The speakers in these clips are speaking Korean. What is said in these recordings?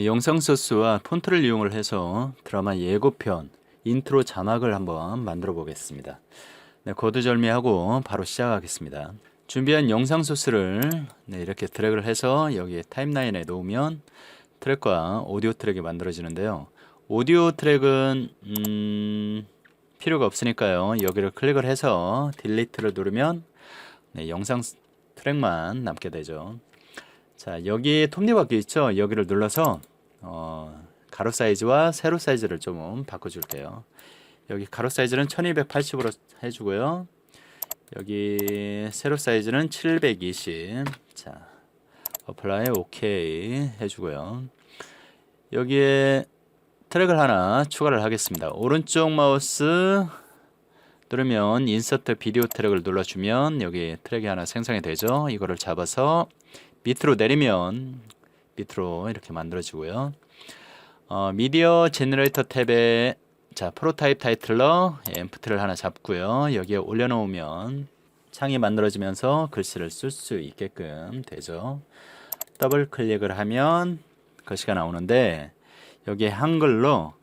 네, 영상 소스와 폰트를 이용을 해서 드라마 예고편 인트로 자막을 한번 만들어 보겠습니다. 네, 거두절미하고 바로 시작하겠습니다. 준비한 영상 소스를 네, 이렇게 드래그를 해서 여기 타임라인에 놓으면 트랙과 오디오 트랙이 만들어지는데요. 오디오 트랙은 음, 필요가 없으니까요. 여기를 클릭을 해서 딜리트를 누르면 네, 영상 트랙만 남게 되죠. 자, 여기 톱니바퀴 있죠? 여기를 눌러서 어, 가로 사이즈와 세로 사이즈를 좀 바꿔줄게요. 여기 가로 사이즈는 1280으로 해주고요. 여기 세로 사이즈는 720. 자, 어플라이 오케이 해주고요. 여기에 트랙을 하나 추가를 하겠습니다. 오른쪽 마우스 누르면 인서트 비디오 트랙을 눌러주면 여기 트랙이 하나 생성이 되죠. 이거를 잡아서 밑으로 내리면 밑으로 이렇게 만들어지고요. 어, 미디어 제너레이터 탭에 자 프로타입 타이틀러 앰프트를 하나 잡고요. 여기에 올려놓으면 창이 만들어지면서 글씨를 쓸 수 있게끔 되죠. 더블 클릭을 하면 글씨가 나오는데 여기에 한글로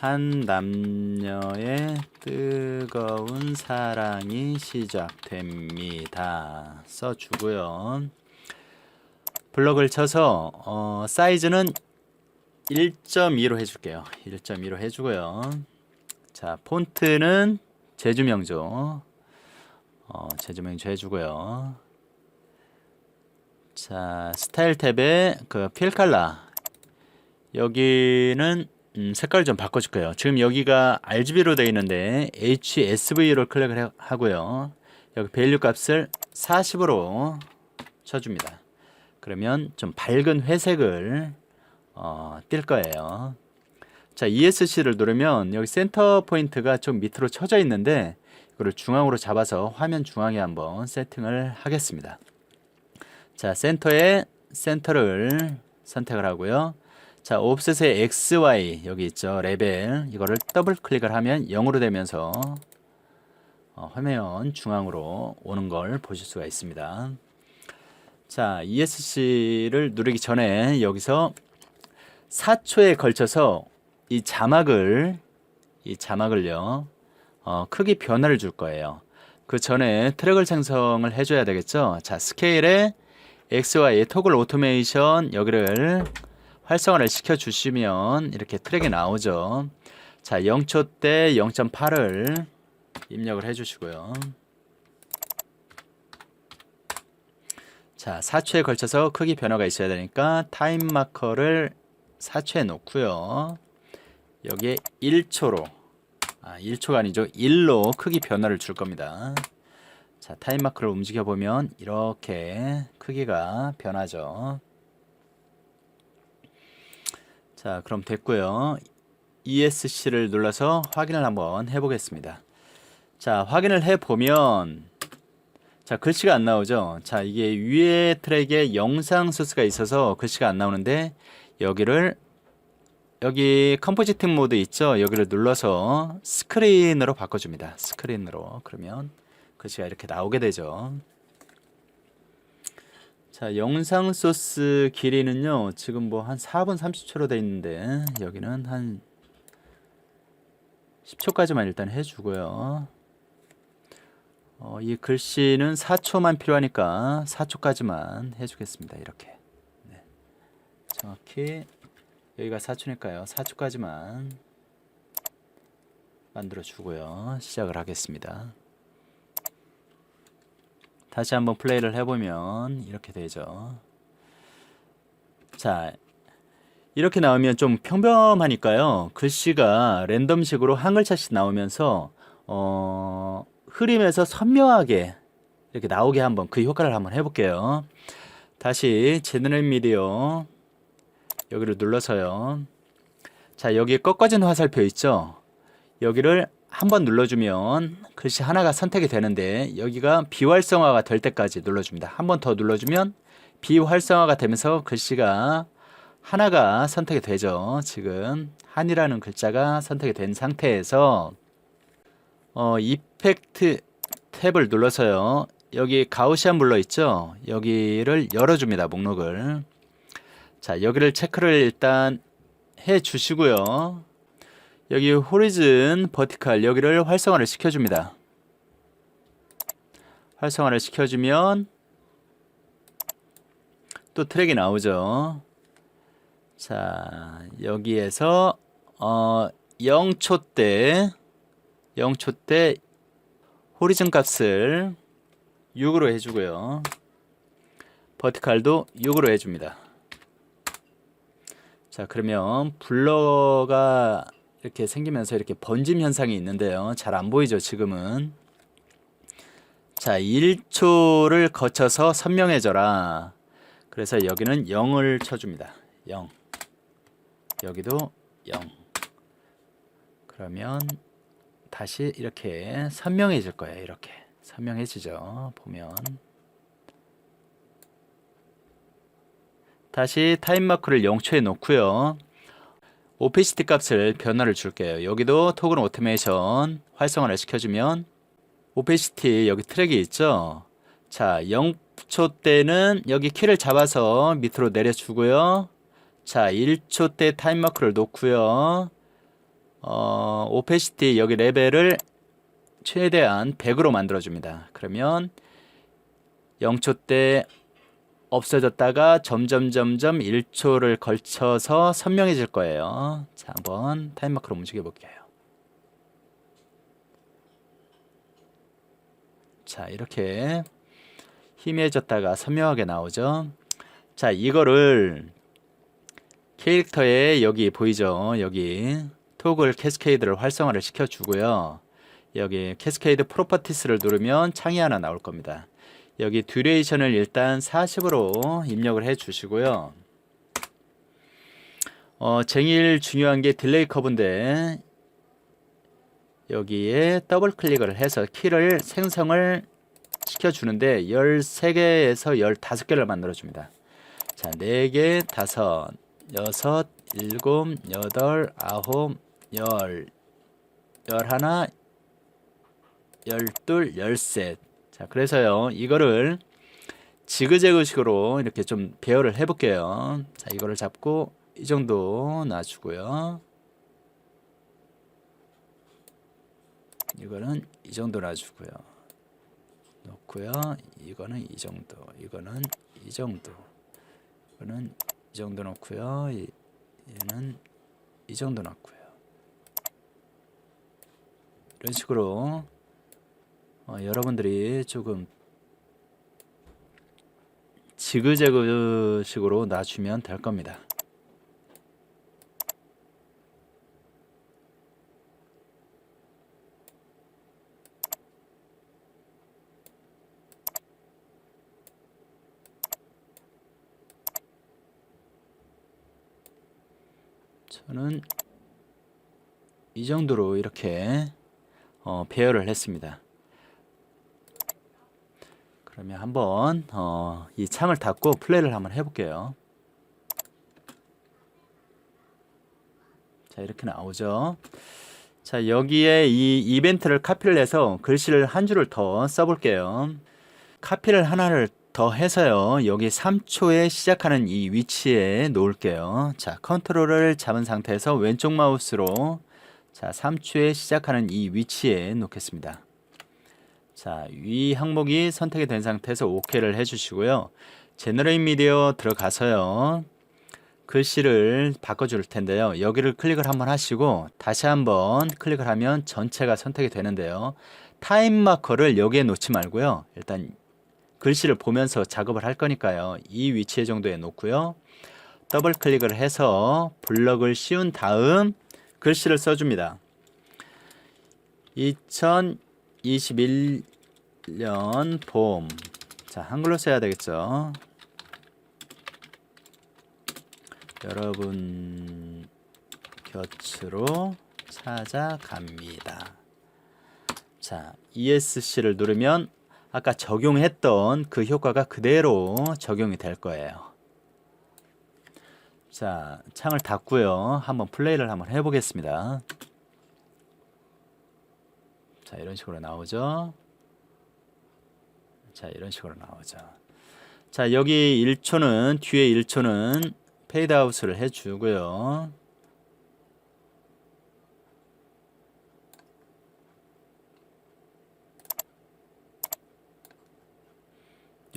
한 남녀의 뜨거운 사랑이 시작됩니다. 써주고요. 블럭을 쳐서 어, 사이즈는 1.2로 해줄게요. 1.2로 해주고요. 자 폰트는 제주명조 어, 제주명조 해주고요. 자 스타일 탭에 그 필칼라 여기는 음, 색깔 좀 바꿔줄게요. 지금 여기가 RGB로 되어 있는데 HSV로 클릭을 해- 하고요. 여기 밸류 값을 40으로 쳐줍니다. 그러면 좀 밝은 회색을 어, 띌 거예요. 자, ESC를 누르면 여기 센터 포인트가 좀 밑으로 쳐져 있는데 이거를 중앙으로 잡아서 화면 중앙에 한번 세팅을 하겠습니다. 자, 센터에 센터를 선택을 하고요. 자, 옵셋의 XY 여기 있죠. 레벨 이거를 더블 클릭을 하면 0으로 되면서 어, 화면 중앙으로 오는 걸 보실 수가 있습니다. 자, ESC를 누르기 전에 여기서 4초에 걸쳐서 이 자막을 이 자막을요. 어, 크기 변화를 줄 거예요. 그 전에 트랙을 생성을 해 줘야 되겠죠. 자, 스케일에 XY 토글 오토메이션 여기를 활성화를 시켜 주시면 이렇게 트랙이 나오죠. 자, 0초 때 0.8을 입력을 해 주시고요. 자, 4초에 걸쳐서 크기 변화가 있어야 되니까 타임 마커를 4초에 놓고요. 여기에 1초로 아, 1초가 아니죠. 1로 크기 변화를 줄 겁니다. 자, 타임 마커를 움직여 보면 이렇게 크기가 변하죠. 자, 그럼 됐고요. ESC를 눌러서 확인을 한번 해 보겠습니다. 자, 확인을 해 보면 자, 글씨가 안 나오죠. 자, 이게 위에 트랙에 영상 소스가 있어서 글씨가 안 나오는데 여기를 여기 컴포지팅 모드 있죠. 여기를 눌러서 스크린으로 바꿔줍니다. 스크린으로 그러면 글씨가 이렇게 나오게 되죠. 자, 영상 소스 길이는요. 지금 뭐 한 4분 30초로 돼 있는데 여기는 한 10초까지만 일단 해주고요. 어, 이 글씨는 4초만 필요하니까 4초까지만 해주겠습니다. 이렇게. 네. 정확히 여기가 4초니까요. 4초까지만 만들어 주고요. 시작을 하겠습니다. 다시 한번 플레이를 해보면 이렇게 되죠. 자, 이렇게 나오면 좀 평범하니까요. 글씨가 랜덤식으로 한 글자씩 나오면서 어, 흐림에서 선명하게 이렇게 나오게 한번 그 효과를 한번 해볼게요. 다시 제너럴 미디어 여기를 눌러서요. 자, 여기 꺾어진 화살표 있죠? 여기를 한번 눌러주면 글씨 하나가 선택이 되는데 여기가 비활성화가 될 때까지 눌러줍니다. 한 번 더 눌러주면 비활성화가 되면서 글씨가 하나가 선택이 되죠. 지금 한이라는 글자가 선택이 된 상태에서 어, 이펙트 탭을 눌러서요. 여기 가우시안 블러 있죠? 여기를 열어줍니다. 목록을. 자, 여기를 체크를 일단 해 주시고요. 여기 호리즌 버티칼 여기를 활성화를 시켜 줍니다. 활성화를 시켜 주면 또 트랙이 나오죠. 자, 여기에서 어 0초 때 0초 때 호리즌 값을 6으로 해주고요. 버티칼도 6으로 해줍니다. 자, 그러면 블러가 이렇게 생기면서 이렇게 번짐 현상이 있는데요. 잘 안 보이죠, 지금은. 자, 1초를 거쳐서 선명해져라. 그래서 여기는 0을 쳐줍니다. 0. 여기도 0. 그러면 다시 이렇게 선명해질 거예요. 이렇게 선명해지죠. 보면 다시 타임 마크를 0초에 놓고요. 오피시티 값을 변화를 줄게요. 여기도 토글 오토메이션 활성화를 시켜주면 오피시티 여기 트랙이 있죠. 자, 0초 때는 여기 키를 잡아서 밑으로 내려주고요. 자, 1초 때 타임 마크를 놓고요. 어, 오페시티 여기 레벨을 최대한 100으로 만들어 줍니다. 그러면 0초 때 없어졌다가 점점 점점 1초를 걸쳐서 선명해질 거예요. 자, 한번 타임마크로 움직여 볼게요. 자, 이렇게 희미해졌다가 선명하게 나오죠. 자, 이거를 캐릭터에 여기 보이죠? 여기 토글 캐스케이드를 활성화를 시켜주고요. 여기 캐스케이드 프로퍼티스를 누르면 창이 하나 나올 겁니다. 여기 듀레이션을 일단 40으로 입력을 해 주시고요. 어, 제일 중요한 게 딜레이 커브인데 여기에 더블 클릭을 해서 키를 생성을 시켜 주는데 13개에서 15개를 만들어 줍니다. 자, 4개, 5, 6, 7, 8, 9, 10, 11, 12, 13. 자, 그래서요, 이거를 지그재그식으로 이렇게 좀 배열을 해볼게요. 자, 이거를 잡고 이 정도 놔주고요. 이거는 이 정도 놔주고요. 놓고요. 이거는 이 정도, 이거는 이 정도, 이거는 이 정도 놓고요. 이, 얘는 이 정도 놓고요. 이런 식으로 어, 여러분들이 조금 지그재그 식으로 놔주면 될 겁니다. 저는 이 정도로 이렇게 어, 배열을 했습니다. 그러면 한번 어, 이 창을 닫고 플레이를 한번 해볼게요. 자 이렇게 나오죠. 자 여기에 이 이벤트를 카피를 해서 글씨를 한 줄을 더 써볼게요. 카피를 하나를 더 해서요. 여기 3초에 시작하는 이 위치에 놓을게요. 자 컨트롤을 잡은 상태에서 왼쪽 마우스로 자 3초에 시작하는 이 위치에 놓겠습니다. 자, 위 항목이 선택이 된 상태에서 OK를 해주시고요. 제너레인 미디어 들어가서요. 글씨를 바꿔줄 텐데요. 여기를 클릭을 한번 하시고 다시 한번 클릭을 하면 전체가 선택이 되는데요. 타임 마커를 여기에 놓지 말고요. 일단 글씨를 보면서 작업을 할 거니까요. 이 위치에 정도에 놓고요. 더블 클릭을 해서 블럭을 씌운 다음 글씨를 써줍니다. 2021년 봄. 자, 한글로 써야 되겠죠. 여러분 곁으로 찾아갑니다. 자, ESC를 누르면 아까 적용했던 그 효과가 그대로 적용이 될 거예요. 자, 창을 닫고요. 한번 플레이를 한번 해보겠습니다. 자, 이런 식으로 나오죠. 자, 이런 식으로 나오죠. 자, 여기 1초는 뒤에 1초는 페이드아웃을 해주고요.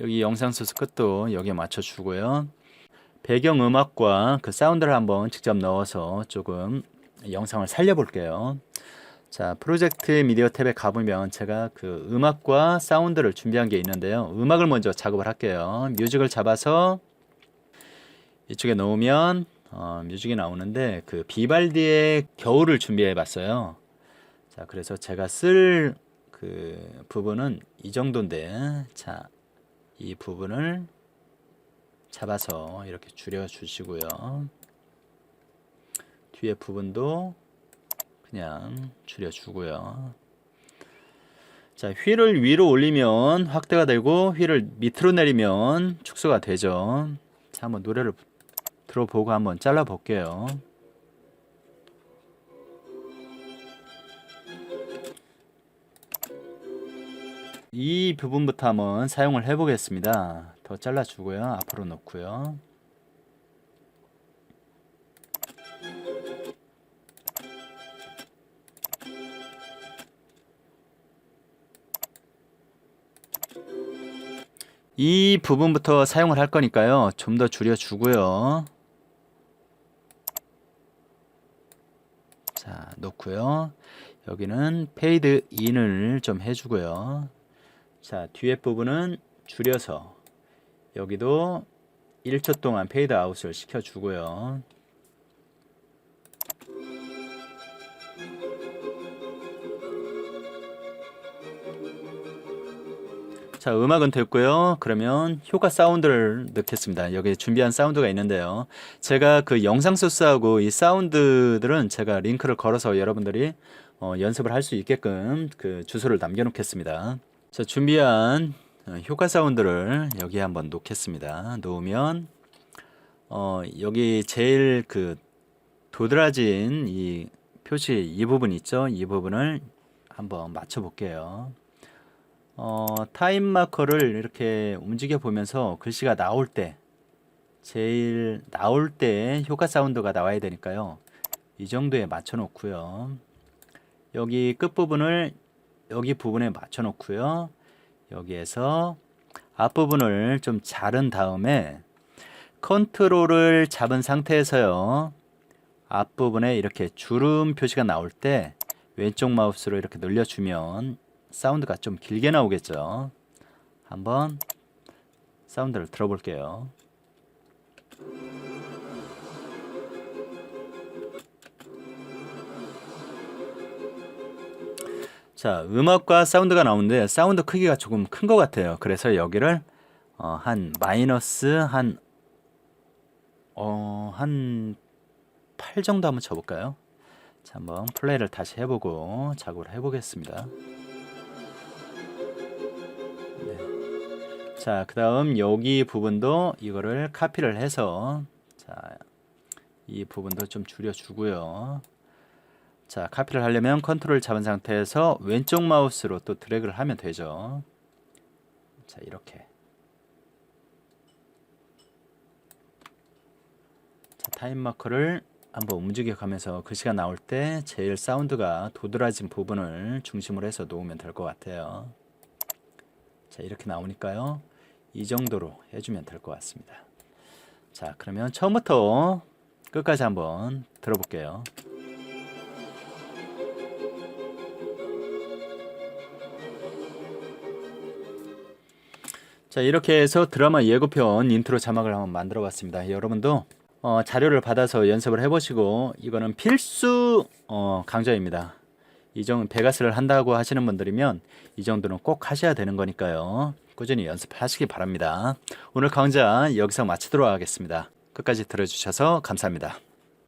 여기 영상 소스 끝도 여기에 맞춰주고요. 배경 음악과 그 사운드를 한번 직접 넣어서 조금 영상을 살려볼게요. 자, 프로젝트 미디어 탭에 가보면 제가 그 음악과 사운드를 준비한 게 있는데요. 음악을 먼저 작업을 할게요. 뮤직을 잡아서 이쪽에 놓으면 어, 뮤직이 나오는데 그 비발디의 겨울을 준비해 봤어요. 자, 그래서 제가 쓸 그 부분은 이 정도인데 자, 이 부분을 잡아서 이렇게 줄여 주시고요. 뒤에 부분도 그냥 줄여 주고요. 자, 휠을 위로 올리면 확대가 되고 휠을 밑으로 내리면 축소가 되죠. 자, 한번 노래를 들어보고 한번 잘라 볼게요. 이 부분부터 한번 사용을 해 보겠습니다. 더 잘라 주고요. 앞으로 놓고요. 이 부분부터 사용을 할 거니까요. 좀 더 줄여 주고요. 자, 놓고요. 여기는 페이드 인을 좀 해주고요. 자, 뒤에 부분은 줄여서 여기도 1초 동안 페이드 아웃을 시켜주고요. 자, 음악은 됐고요. 그러면 효과 사운드를 넣겠습니다. 여기 준비한 사운드가 있는데요. 제가 그 영상 소스하고 이 사운드들은 제가 링크를 걸어서 여러분들이 어, 연습을 할 수 있게끔 그 주소를 남겨놓겠습니다. 자, 준비한 어, 효과 사운드를 여기 한번 놓겠습니다. 놓으면 어, 여기 제일 그 도드라진 이 표시 이 부분 있죠? 이 부분을 한번 맞춰 볼게요. 어, 타임 마커를 이렇게 움직여 보면서 글씨가 나올 때 제일 나올 때 효과 사운드가 나와야 되니까요. 이 정도에 맞춰 놓고요. 여기 끝부분을 여기 부분에 맞춰 놓고요. 여기에서 앞부분을 좀 자른 다음에 컨트롤을 잡은 상태에서요. 앞부분에 이렇게 주름 표시가 나올 때 왼쪽 마우스로 이렇게 늘려주면 사운드가 좀 길게 나오겠죠. 한번 사운드를 들어볼게요. 자, 음악과 사운드가 나오는데 사운드 크기가 조금 큰 것 같아요. 그래서 여기를 어, 한 마이너스 한 어, 한 8 정도 한번 쳐볼까요? 자, 한번 플레이를 다시 해보고 작업을 해보겠습니다. 네. 자, 그 다음 여기 부분도 이거를 카피를 해서 자, 이 부분도 좀 줄여주고요. 자, 카피를 하려면 컨트롤 잡은 상태에서 왼쪽 마우스로 또 드래그를 하면 되죠. 자, 이렇게. 자, 타임 마커를 한번 움직여 가면서 글씨가 나올 때 제일 사운드가 도드라진 부분을 중심으로 해서 놓으면 될 것 같아요. 자, 이렇게 나오니까요. 이 정도로 해주면 될 것 같습니다. 자, 그러면 처음부터 끝까지 한번 들어볼게요. 자 이렇게 해서 드라마 예고편 인트로 자막을 한번 만들어 봤습니다. 여러분도 어, 자료를 받아서 연습을 해보시고 이거는 필수 어, 강좌입니다. 이 정도 베가스를 한다고 하시는 분들이면 이 정도는 꼭 하셔야 되는 거니까요. 꾸준히 연습하시기 바랍니다. 오늘 강좌 여기서 마치도록 하겠습니다. 끝까지 들어주셔서 감사합니다